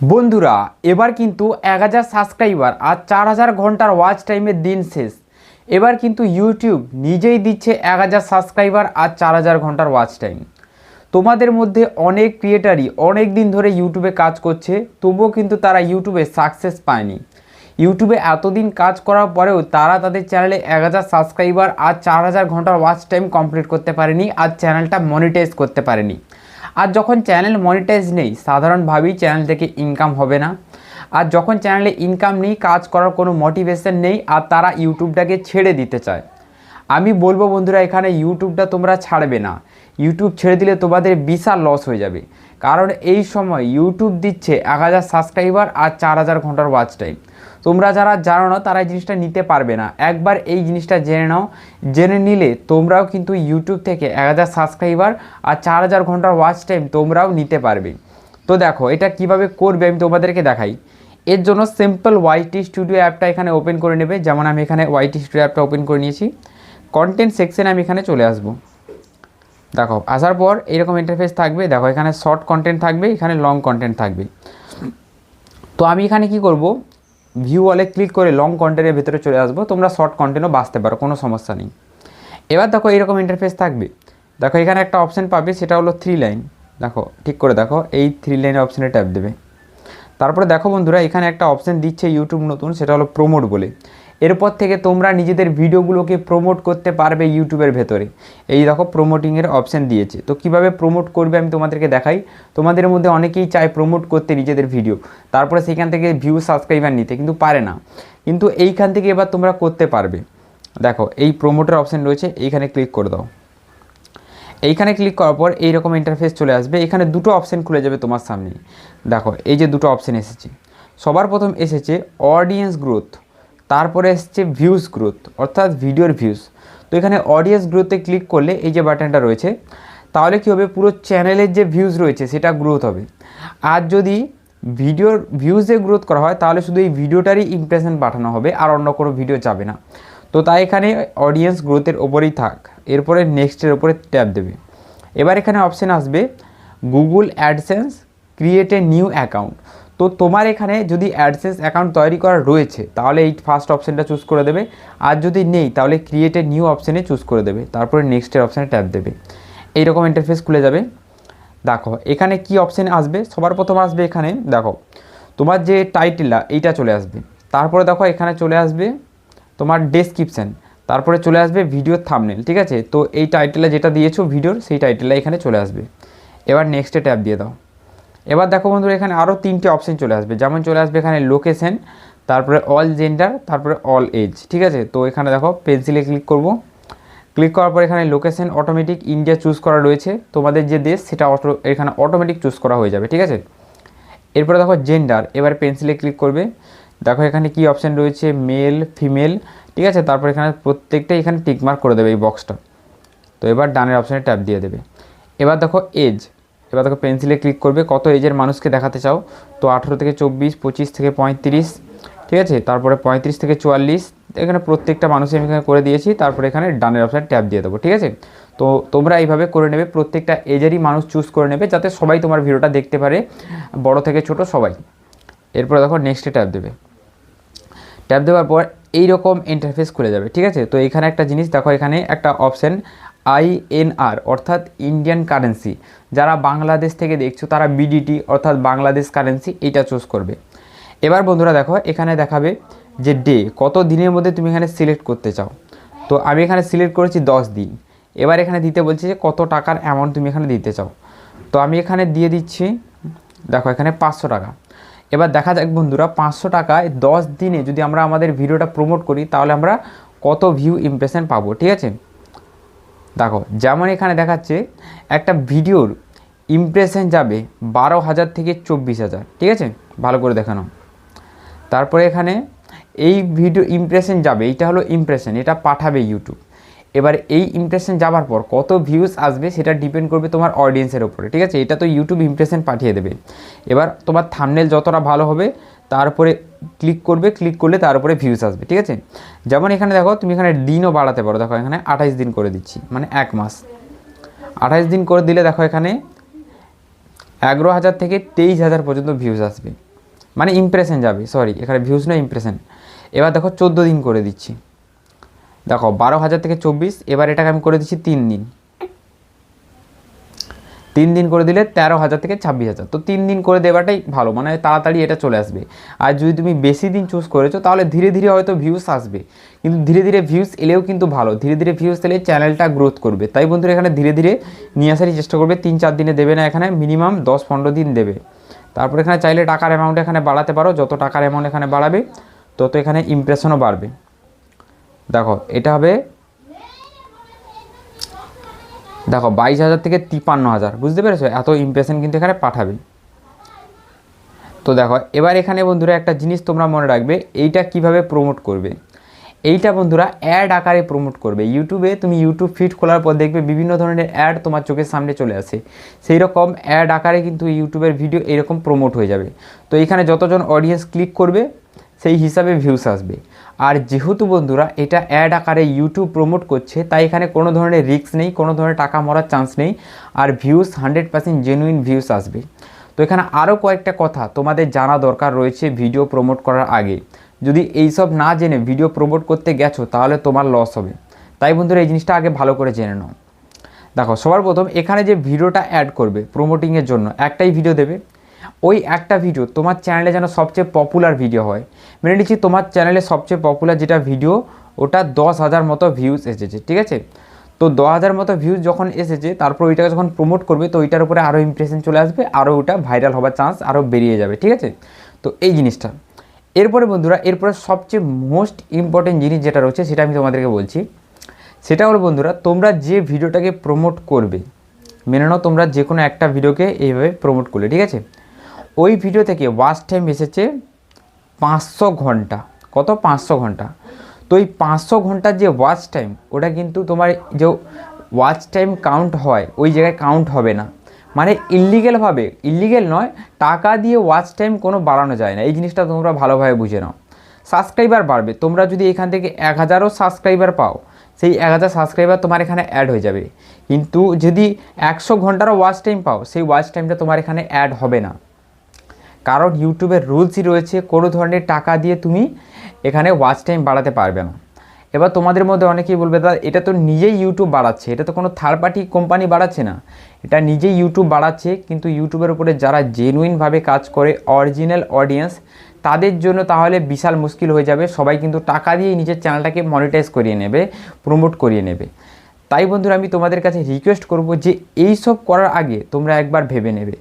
বন্ধুরা, এবার কিন্তু এক হাজার সাবস্ক্রাইবার আর চার হাজার ঘণ্টার ওয়াচ টাইমের দিন শেষ। এবার কিন্তু ইউটিউব নিজেই দিচ্ছে এক হাজার সাবস্ক্রাইবার আর চার হাজার ঘণ্টার ওয়াচ টাইম তোমাদের মধ্যে অনেক ক্রিয়েটারই অনেক দিন ধরে ইউটিউবে কাজ করছে, তবুও কিন্তু তারা ইউটিউবে সাকসেস পায়নি। ইউটিউবে এতদিন কাজ করার পরেও তারা তাদের চ্যানেলে এক হাজার সাবস্ক্রাইবার আর চার হাজার ঘণ্টার ওয়াচ টাইম কমপ্লিট করতে পারেনি আর চ্যানেলটা মনিটাইজ করতে পারেনি। আর যখন চ্যানেল মনিটাইজ নেই সাধারণভাবেই চ্যানেল থেকে ইনকাম হবে না। আর যখন চ্যানেলে ইনকাম নেই, কাজ করার কোনো মোটিভেশন নেই, আর তারা ইউটিউবটাকে ছেড়ে দিতে চায়। আমি বলব বন্ধুরা, এখানে ইউটিউবটা তোমরা ছাড়বে না। ইউটিউব ছেড়ে দিলে তোমাদের বিশাল লস হয়ে যাবে। কারণ এই সময় ইউটিউব দিচ্ছে এক হাজার সাবস্ক্রাইবার আর চার হাজার ঘণ্টার ওয়াচ টাইম তোমরা যারা জানো না, তারা এই জিনিসটা নিতে পারবে না। একবার এই জিনিসটা জেনে নাও। জেনে নিলে তোমরাও কিন্তু ইউটিউব থেকে এক হাজার সাবস্ক্রাইবার আর চার হাজার ঘণ্টার ওয়াচ টাইম তোমরাও নিতে পারবে। তো দেখো, এটা কীভাবে করবে আমি তোমাদেরকে দেখাই। এর জন্য সিম্পল ওয়াইটি স্টুডিও অ্যাপটা এখানে ওপেন করে নেবে। যেমন আমি এখানে ওয়াইটি স্টুডিও অ্যাপটা ওপেন করে নিয়েছি। কন্টেন্ট সেকশনে আমি এখানে চলে আসব। দেখো, আসার পর এরকম ইন্টারফেস থাকবে। দেখো, এখানে শর্ট কন্টেন্ট থাকবে, এখানে লং কন্টেন্ট থাকবে। তো আমি এখানে কি করব? ভিউ অলে ক্লিক করে লং কন্টেন্টের ভিতরে চলে আসব, তোমরা শর্ট কন্টেন্টও বাঁচতে পারো, কোনো সমস্যা নেই। এবার দেখো এইরকম ইন্টারফেস থাকবে। দেখো এখানে একটা অপশান পাবে, সেটা হলো থ্রি লাইন দেখো, ঠিক করে দেখো, এই থ্রি লাইনের অপশানে ট্যাপ দেবে। তারপরে দেখো বন্ধুরা, এখানে একটা অপশান দিচ্ছে ইউটিউব নতুন, সেটা হলো প্রমোট বলে। এরপর থেকে তোমরা নিজেদের ভিডিওগুলোকে প্রমোট করতে পারবে ইউটিউবের ভেতরে। এই দেখো প্রমোটিংয়ের অপশান দিয়েছে। তো কীভাবে প্রমোট করবে আমি তোমাদেরকে দেখাই। তোমাদের মধ্যে অনেকেই চায় প্রমোট করতে নিজেদের ভিডিও তারপরে সেখান থেকে ভিউ সাবস্ক্রাইবার নিতে, কিন্তু পারে না। কিন্তু এইখান থেকে এবার তোমরা করতে পারবে। দেখো, এই প্রমোটের অপশান রয়েছে, এইখানে ক্লিক করে দাও। এইখানে ক্লিক করার পর এইরকম ইন্টারফেস চলে আসবে। এখানে দুটো অপশান খুলে যাবে তোমার সামনে। দেখো, এই যে দুটো অপশান এসেছে। সবার প্রথম এসেছে অডিয়েন্স গ্রোথ তারপরে এসছে ভিউজ গ্রোথ অর্থাৎ ভিডিওর ভিউজ তো এখানে অডিয়েন্স গ্রোথে ক্লিক করলে এই যে বাটনটা রয়েছে, তাহলে কী হবে? পুরো চ্যানেলের যে ভিউজ রয়েছে, সেটা গ্রোথ হবে। আর যদি ভিডিওর ভিউজে গ্রোথ করা হয়, তাহলে শুধু এই ভিডিওটারই ইমপ্রেশন পাঠানো হবে, আর অন্য কোনো ভিডিও যাবে না। তো তাই এখানে অডিয়েন্স গ্রোথের ওপরেই থাক, এরপরে নেক্সটের ওপরে ট্যাপ দেবে। এবার এখানে অপশান আসবে Google AdSense create a new account তো তোমার এখানে যদি অ্যাডসেন্স অ্যাকাউন্ট তৈরি করা রয়েছে, তাহলে এই ফার্স্ট অপশানটা চুজ করে দেবে। আর যদি নেই, তাহলে ক্রিয়েট নিউ অপশানে চুজ করে দেবে। তারপরে নেক্সটের অপশানে ট্যাপ দেবে। এইরকম ইন্টারফেস খুলে যাবে। দেখো, এখানে কি অপশান আসবে? সবার প্রথম আসবে এখানে, দেখো, তোমার যে টাইটেলটা এইটা চলে আসবে। তারপরে দেখো, এখানে চলে আসবে তোমার ডেসক্রিপশান তারপরে চলে আসবে ভিডিওর থামনেল ঠিক আছে? তো এই টাইটেলে যেটা দিয়েছ ভিডিওর সেই টাইটেলটা এখানে চলে আসবে। এবার নেক্সটে ট্যাপ দিয়ে দাও। এবার দেখো বন্ধুরা, এখানে আরও তিনটে অপশান চলে আসবে। যেমন চলে আসবে এখানে লোকেশন তারপরে অল জেন্ডার তারপরে অল এজ ঠিক আছে? তো এখানে দেখো পেন্সিলে ক্লিক করব। ক্লিক করার পর এখানে লোকেশন অটোমেটিক ইন্ডিয়া চুজ করা রয়েছে। তোমাদের যে দেশ, সেটা অটো এখানে অটোমেটিক চুজ করা হয়ে যাবে, ঠিক আছে? এরপরে দেখো জেন্ডার এবার পেন্সিলে ক্লিক করবে। দেখো এখানে কি অপশান রয়েছে? মেল ফিমেল ঠিক আছে? তারপর এখানে প্রত্যেকটা এখানে টিকমার্ক করে দেবে এই বক্সটা তো এবার ডানের অপশানে ট্যাপ দিয়ে দেবে। এবার দেখো এজ এবার দেখো পেন্সিলে ক্লিক করবে কত এজের মানুষকে দেখাতে চাও? তো আঠেরো থেকে চব্বিশ, পঁচিশ থেকে পঁয়ত্রিশ, ঠিক আছে? তারপরে পঁয়ত্রিশ থেকে চুয়াল্লিশ, এখানে প্রত্যেকটা মানুষের আমি এখানে করে দিয়েছি, তারপরে এখানে ডানের অপশান ট্যাপ দিয়ে দেবো, ঠিক আছে? তো তোমরা এইভাবে করে নেবে, প্রত্যেকটা এজেরই মানুষ চুজ করে নেবে, যাতে সবাই তোমার ভিডিওটা দেখতে পারে, বড় থেকে ছোট সবাই। এরপরে দেখো নেক্সটে ট্যাপ দেবে। ট্যাপ দেওয়ার পর এইরকম ইন্টারফেস খুলে যাবে, ঠিক আছে? তো এখানে একটা জিনিস, দেখো এখানে একটা অপশান আইএনআর অর্থাৎ ইন্ডিয়ান কারেন্সি যারা বাংলাদেশ থেকে দেখছ, তারা বিডিটি অর্থাৎ বাংলাদেশ কারেন্সি এটা চুজ করবে। এবার বন্ধুরা দেখো, এখানে দেখাবে যে ডে কত দিনের মধ্যে তুমি এখানে সিলেক্ট করতে চাও। তো আমি এখানে সিলেক্ট করেছি দশ দিন। এবার এখানে দিতে বলছে যে কত টাকার অ্যামাউন্ট তুমি এখানে দিতে চাও। তো আমি এখানে দিয়ে দিচ্ছি, দেখো এখানে পাঁচশো টাকা। এবার দেখা যাক বন্ধুরা, পাঁচশো টাকায় দশ দিনে যদি আমরা আমাদের ভিডিওটা প্রমোট করি, তাহলে আমরা কত ভিউ ইমপ্রেশন পাবো, ঠিক আছে? দেখো, যেমন এখানে দেখাচ্ছে, একটা ভিডিওর ইমপ্রেশন যাবে বারো হাজার থেকে চব্বিশ হাজার, ঠিক আছে? ভালো করে দেখানো। তারপরে এখানে এই ভিডিও ইমপ্রেশন যাবে, এইটা হলো ইমপ্রেশন এটা পাঠাবে ইউটিউব এবার এই ইমপ্রেশন যাবার পর কত ভিউজ আসবে সেটা ডিপেন্ড করবে তোমার অডিয়েন্সের ওপরে ঠিক আছে? এটা তো ইউটিউব ইমপ্রেশন পাঠিয়ে দেবে। এবার তোমার থামনেল যতটা ভালো হবে, তারপরে ক্লিক করবে ক্লিক করলে তার উপরে ভিউজ আসবে, ঠিক আছে? যেমন এখানে দেখো, তুমি এখানে দিনও বাড়াতে পারো। দেখো, এখানে আঠাইশ দিন করে দিচ্ছি মানে এক মাস। আঠাইশ দিন করে দিলে দেখো এখানে এগারো হাজার থেকে তেইশ হাজার পর্যন্ত ভিউজ আসবে। মানে ইমপ্রেশন যাবে সরি এখানে ভিউজ না ইমপ্রেশন এবার দেখো, চোদ্দ দিন করে দিচ্ছি। দেখো, বারো হাজার থেকে চব্বিশ, এবার এটাকে আমি করে দিচ্ছি তিন দিন। তিন দিন করে দিলে তেরো হাজার থেকে ছাব্বিশ হাজার। তো তিন দিন করে দেওয়াটাই ভালো মানে তাড়াতাড়ি এটা চলে আসবে। আর যদি তুমি বেশি দিন চুজ করেছ, তাহলে ধীরে ধীরে হয়তো ভিউস আসবে। কিন্তু ধীরে ধীরে ভিউস এলেও কিন্তু ভালো। ধীরে ধীরে ভিউস এলে চ্যানেলটা গ্রোথ করবে। তাই বন্ধুরা, এখানে ধীরে ধীরে নিয়ে আসারই চেষ্টা করবে। তিন চার দিনে দেবে না এখানে মিনিমাম দশ পনেরো দিন দেবে। তারপর এখানে চাইলে টাকার অ্যামাউন্ট এখানে বাড়াতে পারো। যত টাকার অ্যামাউন্ট এখানে বাড়াবে, তত এখানে ইমপ্রেশনও বাড়বে। দেখো, এটা হবে দেখো বাইশ হাজার থেকে তিপান্ন হাজার, বুঝতে পেরেছ? এত ইমপ্রেশন কিন্তু এখানে পাঠাবে। তো দেখো, এবার এখানে বন্ধুরা একটা জিনিস তোমরা মনে রাখবে, এইটা কীভাবে প্রমোট করবে? এইটা বন্ধুরা অ্যাড আকারে প্রমোট করবে। ইউটিউবে তুমি ইউটিউব ফিড খোলার পর দেখবে বিভিন্ন ধরনের অ্যাড তোমার চোখের সামনে চলে আসে। সেই রকম অ্যাড আকারে কিন্তু ইউটিউবের ভিডিও এরকম প্রমোট হয়ে যাবে। তো এখানে যতজন অডিয়েন্স ক্লিক করবে, সেই হিসাবে ভিউস আসবে। আর যেহেতু বন্ধুরা এটা অ্যাড আকারে ইউটিউব প্রমোট করছে, তাই এখানে কোনো ধরনের রিস্ক নেই, কোনো ধরনের টাকা মরার চান্স নেই, আর views hundred percent genuine views আসবে। তো এখানে আরও কয়েকটা কথা তোমাদের জানা দরকার রয়েছে ভিডিও প্রমোট করার আগে। যদি এইসব না জেনে ভিডিও প্রমোট করতে গেছো, তাহলে তোমার লস হবে। তাই বন্ধুরা এই জিনিসটা আগে ভালো করে জেনে নাও। দেখো, সবার প্রথম এখানে যে ভিডিওটা অ্যাড করবে প্রমোটিংয়ের জন্য, একটাই ভিডিও দেবে। ওই একটা ভিডিও তোমার চ্যানেলে যেন সবচেয়ে পপুলার ভিডিও হয়। মেনে নিচ্ছি, তোমার চ্যানেলে সবচেয়ে পপুলার যেটা ভিডিও ওটা দশ হাজার মতো ভিউজ এসেছে, ঠিক আছে? তো দশ হাজার মতো ভিউজ যখন এসেছে, তারপর ওইটাকে যখন প্রমোট করবে, তো ওইটার উপরে আরও ইমপ্রেশন চলে আসবে আরও ওটা ভাইরাল হওয়ার চান্স আরও বেরিয়ে যাবে, ঠিক আছে? তো এই জিনিসটা। এরপরে বন্ধুরা, এরপরে সবচেয়ে মোস্ট ইম্পর্টেন্ট জিনিস যেটা রয়েছে, সেটা আমি তোমাদেরকে বলছি। সেটা হলো বন্ধুরা, তোমরা যে ভিডিওটাকে প্রমোট করবে, মেনে নাও, তোমরা যে কোনো একটা ভিডিওকে এইভাবে প্রমোট করলে, ঠিক আছে? ওই ভিডিও থেকে ওয়াচ টাইম এসেছে পাঁচশো ঘণ্টা। কত? পাঁচশো ঘণ্টা। তো এই পাঁচশো ঘণ্টার যে ওয়াচ টাইম ওটা কিন্তু তোমার যে ওয়াচ টাইম কাউন্ট হয়, ওই জায়গায় কাউন্ট হবে না। মানে ইলিগেলভাবে ইলিগেল নয়, টাকা দিয়ে ওয়াচ টাইম কোনো বাড়ানো যায় না। এই জিনিসটা তোমরা ভালোভাবে বুঝে নাও। সাবস্ক্রাইবার বাড়বে। তোমরা যদি এখান থেকে এক হাজারও সাবস্ক্রাইবার পাও, সেই এক হাজার সাবস্ক্রাইবার তোমার এখানে অ্যাড হয়ে যাবে। কিন্তু যদি একশো ঘন্টারও ওয়াচ টাইম পাও, সেই ওয়াচ টাইমটা তোমার এখানে অ্যাড হবে না। কারণ ইউটিউবের রুলসই রয়েছে, কোনো ধরনের টাকা দিয়ে তুমি এখানে ওয়াচ টাইম বাড়াতে পারবে না। এবার তোমাদের মধ্যে অনেকেই বলবে, দাদা, এটা তো নিজেই ইউটিউব বাড়াচ্ছে, এটা তো কোনো থার্ড পার্টি কোম্পানি বাড়াচ্ছে না। এটা নিজেই ইউটিউব বাড়াচ্ছে, কিন্তু ইউটিউবের উপরে যারা জেনুইনভাবে কাজ করে অরিজিনাল অডিয়েন্স তাদের জন্য তাহলে বিশাল মুশকিল হয়ে যাবে। সবাই কিন্তু টাকা দিয়ে নিজের চ্যানেলটাকে মনিটাইজ করিয়ে নেবে প্রমোট করিয়ে নেবে। তাই বন্ধুরা, আমি তোমাদের কাছে রিকোয়েস্ট করব যে এই সব করার আগে তোমরা একবার ভেবে নেবে।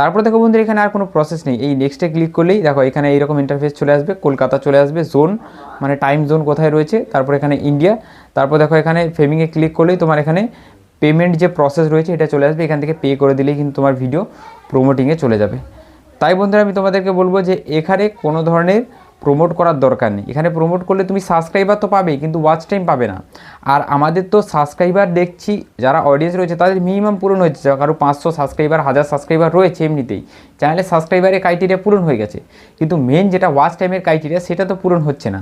তারপর দেখো বন্ধুরা, এখানে আর কোনো প্রসেস নেই। এই নেক্সটে ক্লিক করলেই দেখো এখানে এইরকম ইন্টারফেস চলে আসবে, কলকাতা চলে আসবে জোন মানে টাইম জোন কোথায় রয়েছে, তারপর এখানে ইন্ডিয়া তারপর দেখো এখানে ফেমিংয়ে ক্লিক করলেই তোমার এখানে পেমেন্ট যে প্রসেস রয়েছে, এটা চলে আসবে। এখান থেকে পে করে দিলেই কিন্তু তোমার ভিডিও প্রোমোটিংয়ে চলে যাবে। তাই বন্ধুরা, আমি তোমাদেরকে বলব যে এখানে কোনো ধরনের প্রমোট করার দরকার নেই। এখানে প্রমোট করলে তুমি সাবস্ক্রাইবার তো পাবেই, কিন্তু ওয়াচ টাইম পাবে না। আর আমাদের তো সাবস্ক্রাইবার দেখছি, যারা অডিয়েন্স রয়েছে, তাদের মিনিমাম পূরণ হয়েছে। কারও পাঁচশো সাবস্ক্রাইবার হাজার সাবস্ক্রাইবার রয়েছে এমনিতেই। চ্যানেলের সাবস্ক্রাইবারের ক্রাইটেরিয়া পূরণ হয়ে গেছে। কিন্তু মেন যেটা ওয়াচ টাইমের ক্রাইটেরিয়া সেটা তো পূরণ হচ্ছে না।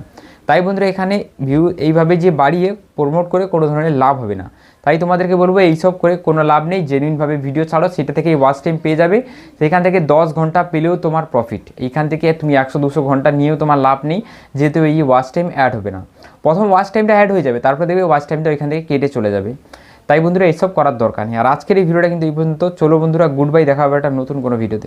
তাই বন্ধুরা, এখানে ভিউ এইভাবে যে বাড়িয়ে প্রমোট করে কোনো ধরনের লাভ হবে না। তাই তোমাদেরকে বলব, এইসব করে কোনো লাভ নেই জেনুইনভাবে ভিডিও ছাড়ো, সেটা থেকে ওয়াচ টাইম পেয়ে যাবে। সেখান থেকে দশ ঘণ্টা পেলেও তোমার প্রফিট এইখান থেকে তুমি একশো দুশো ঘণ্টা নিয়েও তোমার লাভ নেই, যেহেতু এই ওয়াচ টাইম অ্যাড হবে না। প্রথম ওয়াচ টাইমটা অ্যাড হয়ে যাবে, তারপরে দেখবে ওয়াচ টাইমটা ওইখান থেকে কেটে চলে যাবে। তাই বন্ধুরা, এইসব করার দরকার নেই। আর আজকের এই ভিডিওটা কিন্তু এই পর্যন্ত। চলো বন্ধুরা গুড বাই দেখা হবে একটা নতুন কোনো ভিডিওতে